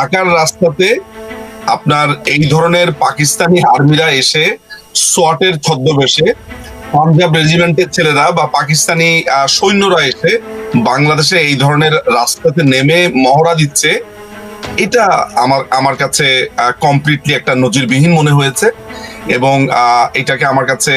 ঢাকার রাস্তাতে আপনার এই ধরনের পাকিস্তানি আর্মিরা এসে সোয়াটের ছদ্মবেশে পাঞ্জাব রেজিমেন্টের ছেলেরা বা পাকিস্তানি সৈন্যরা এসে বাংলাদেশে এই ধরনের রাস্তাতে নেমে মহড়া দিচ্ছে। এটা আমার আমার কাছে কমপ্লিটলি একটা নজিরবিহীন মনে হয়েছে এবং এটাকে আমার কাছে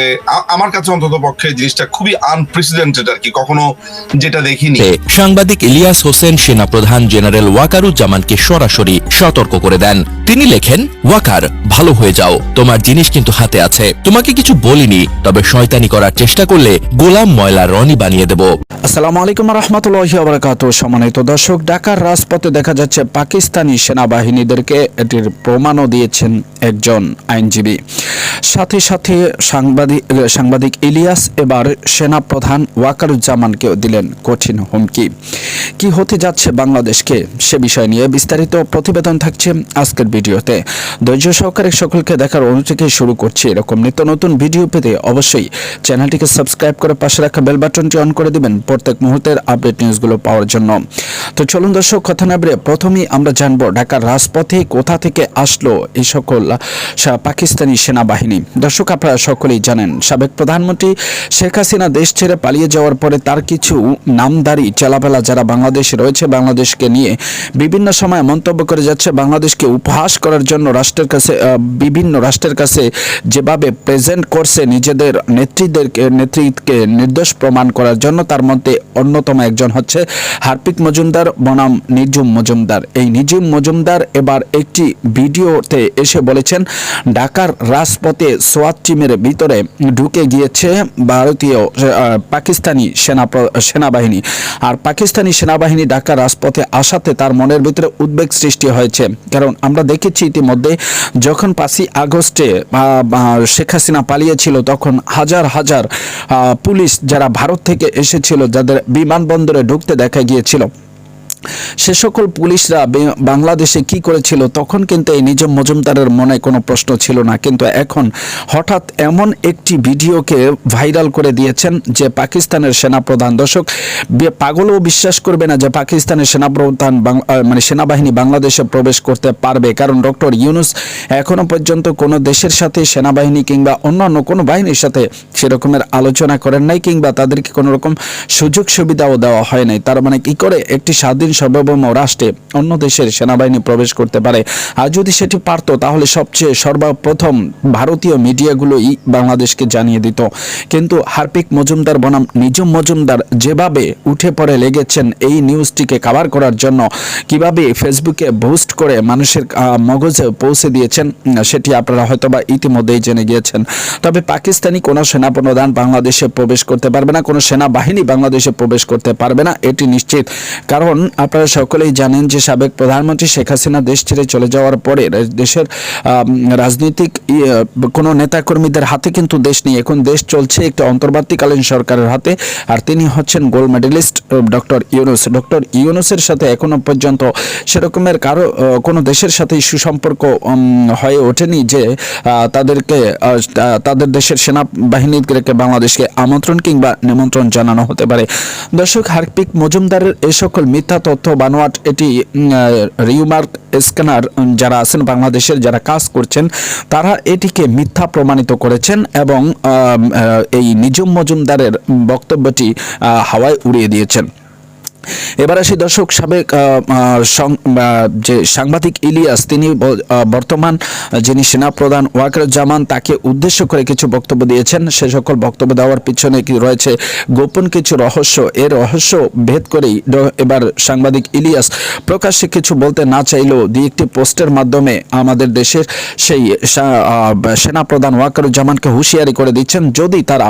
আমার কাছে অন্তত পক্ষে জিনিসটা খুবই আনপ্রেসিডেন্টেড আর কি, কখনো যেটা দেখিনি। সাংবাদিক ইলিয়াস হোসেন সেনাপ্রধান জেনারেল ওয়াকারুজ্জামানকে সরাসরি সতর্ক করে দেন। তিনি লেখেন, ওয়াকার, ভালো হয়ে যাও, তোমার জিনিস কিন্তু হাতে আছে। তোমাকে কিছু বলিনি, তবে শয়তানি করার চেষ্টা করলে গোলাম ময়লা রনি বানিয়ে দেব। আসসালামু আলাইকুম রহমতুল্লাহি আবরাকাত সম্মানিত দর্শক, ঢাকার রাজপথে দেখা যাচ্ছে পাকিস্তানি সেনাবাহিনীদেরকে এটির প্রমাণও দিয়েছেন একজন আইনজীবী। সাথে সাথে সাংবাদিক সাংবাদিক ইলিয়াস এবার সেনা প্রধান ওয়াকারুজ্জামানকেও দিলেন কঠিন হুমকি। কি হতে যাচ্ছে বাংলাদেশকে সে বিষয় নিয়ে বিস্তারিত প্রতিবেদন থাকছে আজকের ভিডিওতে। ধৈর্য সহকারে সকলকে দেখার অনুরোধ থেকে শুরু করছি এরকম নিত্য নতুন ভিডিও পেতে অবশ্যই চ্যানেলটিকে সাবস্ক্রাইব করে পাশে রাখা বেল বাটনটি অন করে দিবেন। প্রত্যেক মুহূর্তের আপডেট নিউজগুলো পাওয়ার জন্য। তো চলুন দর্শক, কথা না বেরিয়ে প্রথমেই আমরা জানব ঢাকার রাজপথে কোথা থেকে আসলো এই সকল পাকিস্তানি সেনাবাহিনী। দর্শক, আপনারা সকলেই জানেন, সাবেক প্রধানমন্ত্রী শেখ হাসিনা দেশ ছেড়ে পালিয়ে যাওয়ার পরে তার কিছু নামদারি চেলাপেলা যারা বাংলাদেশে রয়েছে, বাংলাদেশকে নিয়ে বিভিন্ন সময় মন্তব্য করে যাচ্ছে, বাংলাদেশকে উপহাস করার জন্য রাষ্ট্রের কাছে বিভিন্ন রাষ্ট্রের কাছে যেভাবে প্রেজেন্ট করছে নিজেদের নেত্রীদেরকে নেতৃত্বকে নির্দোষ প্রমাণ করার জন্য, তার মধ্যে অন্যতম একজন হচ্ছে হার্পিক মজুমদার বনাম নিজুম মজুমদার। এই নিজুম মজুমদার এবার একটি ভিডিওতে এসে বলেছেন, ঢাকার রাজপথে সোয়াত টিমের ভিতরে ঢুকে গিয়েছে ভারতীয় পাকিস্তানি সেনা সেনাবাহিনী। আর পাকিস্তানি সেনাবাহিনী ঢাকার রাজপথে আসাতে তার মনের ভিতরে উদ্বেগ সৃষ্টি হয়েছে। কারণ আমরা দেখেছি ইতিমধ্যে যখন পাঁচই আগস্টে শেখ হাসিনা পালিয়েছিল, তখন হাজার হাজার পুলিশ যারা ভারত থেকে এসেছিল যাদের বিমানবন্দরে ঢুকতে দেখা গিয়েছিল। সে সকল পুলিশরা বাংলাদেশে কি করেছিল? তখন কিন্তু এই নিজম মজুমদারের মনে কোনো প্রশ্ন ছিল না। কিন্তু এখন হঠাৎ এমন একটি ভিডিওকে ভাইরাল করে দিয়েছেন যে পাকিস্তানের সেনাপ্রধান। দর্শক পাগলও বিশ্বাস করবে না যে পাকিস্তানের সেনাপ্রধান মানে সেনাবাহিনী বাংলাদেশে প্রবেশ করতে পারবে। কারণ ডক্টর ইউনুস এখনও পর্যন্ত কোনো দেশের সাথে সেনাবাহিনী কিংবা অন্যান্য কোনো বাহিনীর সাথে সেরকমের আলোচনা করেন নাই কিংবা তাদেরকে কোনো রকম সুযোগ সুবিধাও দেওয়া হয় নাই। তার মানে কি করে একটি স্বাধীন সার্বভৌম রাষ্ট্রে অন্য দেশের সেনাবাহিনী প্রবেশ করতে পারে। আর যদি সেটি পারতো, তাহলে সবচেয়ে সর্বপ্রথম ভারতীয় মিডিয়াগুলোই বাংলাদেশকে জানিয়ে দিত। কিন্তু হার্পিক মজুমদার বনাম নিজম মজুমদার যেভাবে উঠে পড়ে লেগেছেন, এই নিউজটিকে কাভার করার জন্য কীভাবে ফেসবুকে বুস্ট করে মানুষের মগজে পৌঁছে দিয়েছেন, সেটি আপনারা হয়তোবা ইতিমধ্যেই জেনে গিয়েছেন। তবে পাকিস্তানি কোনো সেনাপ্রধান বাংলাদেশে প্রবেশ করতে পারবে না, কোনো সেনাবাহিনী বাংলাদেশে প্রবেশ করতে পারবে না, এটি নিশ্চিত। কারণ আপনারা সকলেই জানেন যে সাবেক প্রধানমন্ত্রী শেখ হাসিনা দেশ ছেড়ে চলে যাওয়ার পরে দেশের রাজনৈতিক কোনো নেতাকর্মীদের হাতে কিন্তু দেশ নেই। এখন দেশ চলছে একটি অন্তর্বর্তীকালীন সরকারের হাতে, আর তিনি হচ্ছেন gold medalist doctor Yunus. Doctor ইউনুসের সাথে এখনও পর্যন্ত সেরকমের কারও কোনো দেশের সাথে সুসম্পর্ক হয়ে ওঠেনি যে তাদেরকে তাদের দেশের সেনাবাহিনীকে বাংলাদেশকে আমন্ত্রণ কিংবা নিমন্ত্রণ জানানো হতে পারে। দর্শক, হার্পিক মজুমদারের এই সকল মিথ্যা তথ্য বানোয়াট, এটি রিউমার্ক স্ক্যানার যারা আছেন বাংলাদেশের, যারা কাজ করছেন, তারা এটিকে মিথ্যা প্রমাণিত করেছেন এবং এই নিজম মজুমদারের বক্তব্যটি হাওয়ায় উড়িয়ে দিয়েছেন। এবার আসি দর্শক সাবেক যে সাংবাদিক ইলিয়াস, তিনি বর্তমান যিনি সেনাপ্রধান ওয়াকারুজ্জামান, তাকে উদ্দেশ্য করে কিছু বক্তব্য দিয়েছেন। সে সকল বক্তব্য দেওয়ার পিছনে কি রয়েছে গোপন কিছু রহস্য? এর রহস্য ভেদ করেই এবার সাংবাদিক ইলিয়াস প্রকাশ্যে কিছু বলতে না চাইলেও দু একটি পোস্টের মাধ্যমে আমাদের দেশের সেই সেনাপ্রধান ওয়াকারুজ্জামানকে হুঁশিয়ারি করে দিচ্ছেন। যদি তারা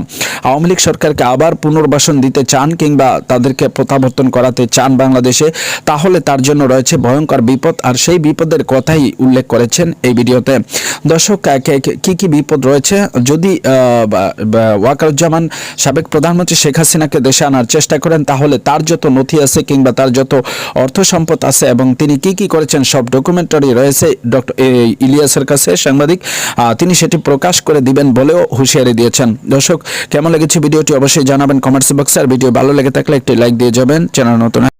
আওয়ামী লীগ সরকারকে আবার পুনর্বাসন দিতে চান কিংবা তাদেরকে প্রত্যাবর্তন করাতে চান বাংলাদেশে, তাহলে তার জন্য রয়েছে ভয়ঙ্কর বিপদ, আর সেই বিপদের কথাই উল্লেখ করেছেন এই ভিডিওতে। দর্শক, কে- কে- বিপদ রয়েছে? যদি ওয়াকারুজ্জামান সাবেক প্রধানমন্ত্রী শেখ হাসিনাকে দেশে আনার চেষ্টা করেন, তাহলে তার যত নথি আছে কিংবা তার যত অর্থ সম্পদ আছে এবং তিনি কি কি করেছেন, সব ডকুমেন্টারি রয়েছে ডক্টর ইলিয়াসের কাছে সাংবাদিক তিনি সেটি প্রকাশ করে দিবেন বলেও হুঁশিয়ারি দিয়েছেন। দর্শক, কেমন লেগেছে ভিডিওটি অবশ্যই জানাবেন কমেন্টস বক্সে, আর ভিডিও ভালো লেগে থাকলে একটি লাইক দিয়ে যাবেন। চ্যানেল নতুন